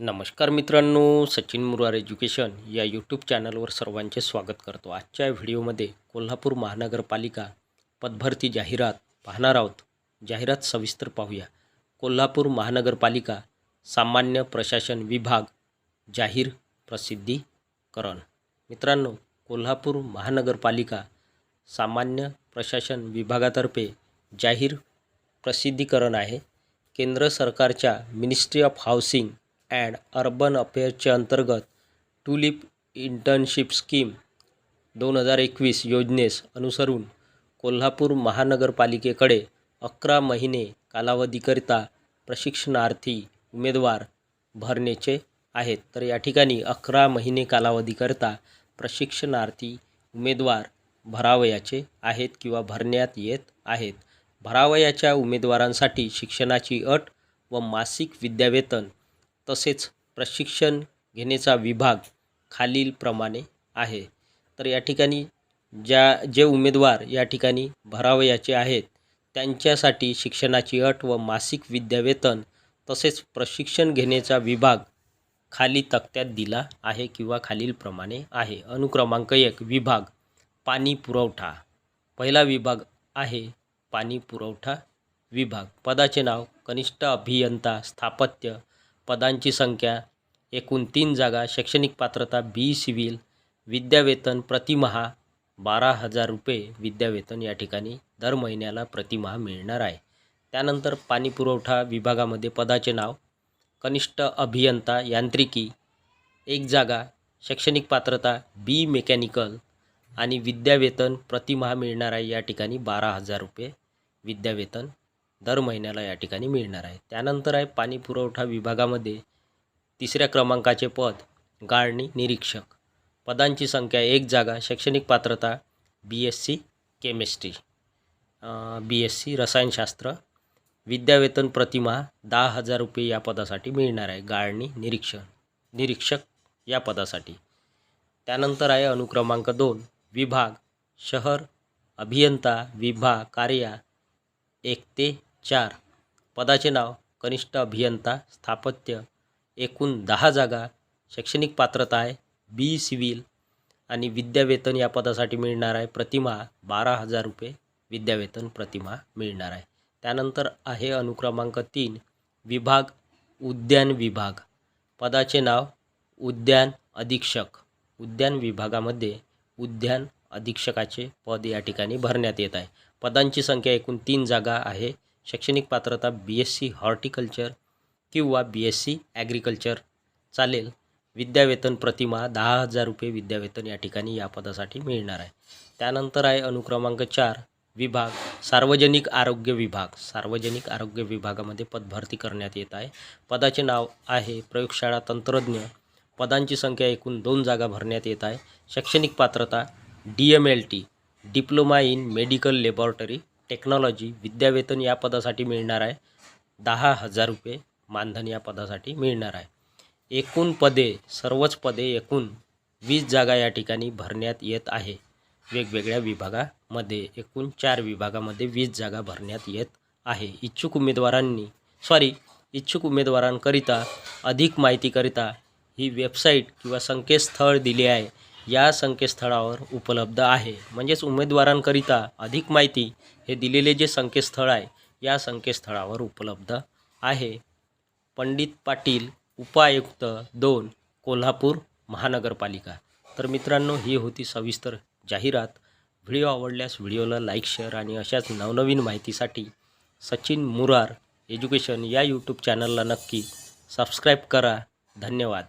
नमस्कार मित्रांनो सचिन मुरार एज्युकेशन या यूट्यूब चॅनलवर सर्वांचे स्वागत करतो. आजच्या व्हिडिओमध्ये कोल्हापूर महानगरपालिका पदभरती जाहिरात पाहणार आहोत. जाहिरात सविस्तर पाहूया. कोल्हापूर महानगरपालिका सामान्य प्रशासन विभाग जाहीर प्रसिद्धीकरण. मित्रांनो कोल्हापूर महानगरपालिका सामान्य प्रशासन विभागातर्फे जाहीर प्रसिद्धीकरण आहे. केंद्र सरकारच्या ministry of housing and urban अफेअर्सच्या अंतर्गत टुलिप इंटर्नशिप स्कीम दोन हजार एकवीस योजनेस अनुसरून कोल्हापूर महानगरपालिकेकडे अकरा महिने कालावधीकरिता प्रशिक्षणार्थी उमेदवार भरण्याचे आहेत. तर या ठिकाणी अकरा महिने कालावधीकरिता प्रशिक्षणार्थी उमेदवार भरावयाचे आहेत किंवा भरण्यात येत आहेत. भरावयाच्या उमेदवारांसाठी शिक्षणाची अट व मासिक विद्यावेतन तसेच प्रशिक्षण घेण्याचा विभाग खालीलप्रमाणे आहे. तर या ठिकाणी ज्या जे उमेदवार या ठिकाणी भरावयाचे आहेत त्यांच्यासाठी शिक्षणाची अट व मासिक विद्यावेतन तसेच प्रशिक्षण घेण्याचा विभाग खाली तक्त्यात दिला आहे किंवा खालीलप्रमाणे आहे. अनुक्रमांक एक विभाग पाणी पुरवठा. पहिला विभाग आहे पाणी पुरवठा विभाग. पदाचे नाव कनिष्ठ अभियंता स्थापत्य पदांची संख्या एकूण तीन जागा शैक्षणिक पात्रता बी सिव्हिल विद्यावेतन प्रतिमहा बारा हजार रुपये विद्यावेतन या ठिकाणी दर महिन्याला प्रतिमहा मिळणार आहे. त्यानंतर पाणी पुरवठा विभागामध्ये पदाचे नाव कनिष्ठ अभियंता यांत्रिकी एक जागा शैक्षणिक पात्रता बी मेकॅनिकल आणि विद्यावेतन प्रतिमहा मिळणार आहे या ठिकाणी बारा हजार रुपये विद्यावेतन दर महिन्याला या ठिकाणी मिळणार आहे. त्यानंतर आहे पाणी पुरवठा विभागामध्ये तिसऱ्या क्रमांकाचे पद गाळणी निरीक्षक. पदांची संख्या एक जागा शैक्षणिक पात्रता B S C chemistry B S C रसायनशास्त्र. विद्यावेतन प्रतिमा दहा हजार रुपये या पदासाठी मिळणार आहे. गाळणी निरीक्षण निरीक्षक या पदासाठी. त्यानंतर आहे अनुक्रमांक दोन विभाग शहर अभियंता विभाग कार्या एक ते चार. पदाचे नाव कनिष्ठ अभियंता स्थापत्य एकूण दहा जागा शैक्षणिक पात्रता आहे बी सिव्हिल आणि विद्यावेतन या पदासाठी मिळणार आहे. प्रतिमा बारा हजार रुपये विद्यावेतन प्रतिमा मिळणार आहे. त्यानंतर आहे अनुक्रमांक तीन विभाग उद्यान विभाग. पदाचे नाव उद्यान अधीक्षक. उद्यान विभागामध्ये उद्यान अधीक्षकाचे पद या ठिकाणी भरण्यात येत आहे. पदांची संख्या एकूण तीन जागा आहे. शैक्षणिक पात्रता बी एस सी हॉर्टिकल्चर किंवा बी एस सी ॲग्रिकल्चर चालेल. विद्यावेतन प्रतिमा दहा हजार रुपये विद्यावेतन या ठिकाणी या पदासाठी मिळणार आहे. त्यानंतर आहे अनुक्रमांक चार विभाग सार्वजनिक आरोग्य विभाग. सार्वजनिक आरोग्य विभागामध्ये पदभरती करण्यात येत आहे. पदाचे नाव आहे प्रयोगशाळा तंत्रज्ञ. पदांची संख्या एकूण दोन जागा भरण्यात येत आहे. शैक्षणिक पात्रता D M L T diploma in medical laboratory technology विद्यावेतन या पदासाठी मिळणार आहे. दहा हजार रुपये मानधन या पदासाठी मिळणार आहे. एकूण पदे सर्वच पदे एकूण वीस जागा या ठिकाणी भरण्यात येत आहे. वेगवेगळ्या विभागामध्ये एकूण चार विभागामध्ये वीस जागा भरण्यात येत आहे. इच्छुक उमेदवारांनी सॉरी इच्छुक उमेदवारांकरिता अधिक माहितीकरिता ही वेबसाईट किंवा संकेतस्थळ दिले आहे. या संकेतस्थळावर उपलब्ध आहे. म्हणजेच उमेदवारांकरिता अधिक माहिती हे दिलेले जे संकेतस्थळ आहे या संकेतस्थळावर उपलब्ध आहे. पंडित पाटील उपायुक्त दोन कोल्हापूर महानगरपालिका. तर मित्रांनो ही होती सविस्तर जाहिरात. व्हिडिओ आवडल्यास व्हिडिओला लाईक शेअर आणि अशाच नवनवीन माहितीसाठी सचिन मुरार एज्युकेशन या यूट्यूब चॅनलला नक्की सबस्क्राईब करा. धन्यवाद.